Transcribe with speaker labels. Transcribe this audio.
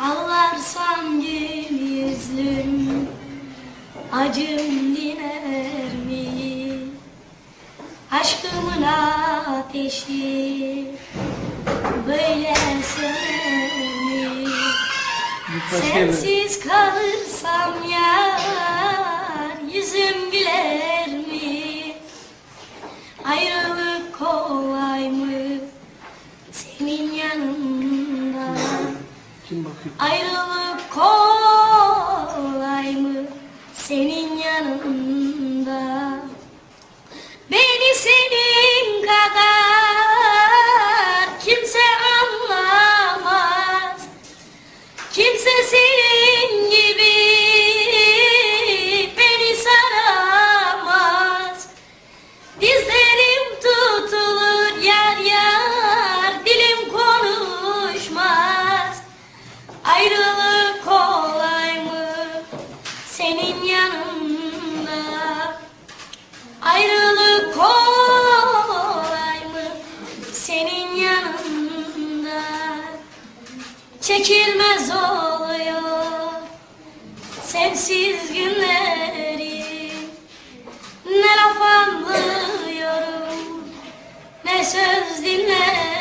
Speaker 1: Ağlarsam gül yüzlüm Acım diner mi? Aşkımın ateşi Böyle söner mi? Sensiz kalırsam yar Yüzüm güler mi? Ayrılık kolay mı? Senin yanında
Speaker 2: Kim bakıyor?
Speaker 1: Ayrılık kolay mı senin yanında? Beni senin kadar kimse anlamaz. Kimse senin senin yanında? Ayrılık kolay mı senin yanında? Çekilmez oluyor sensiz günlerim. Ne laf anlıyorum ne söz dinlerim.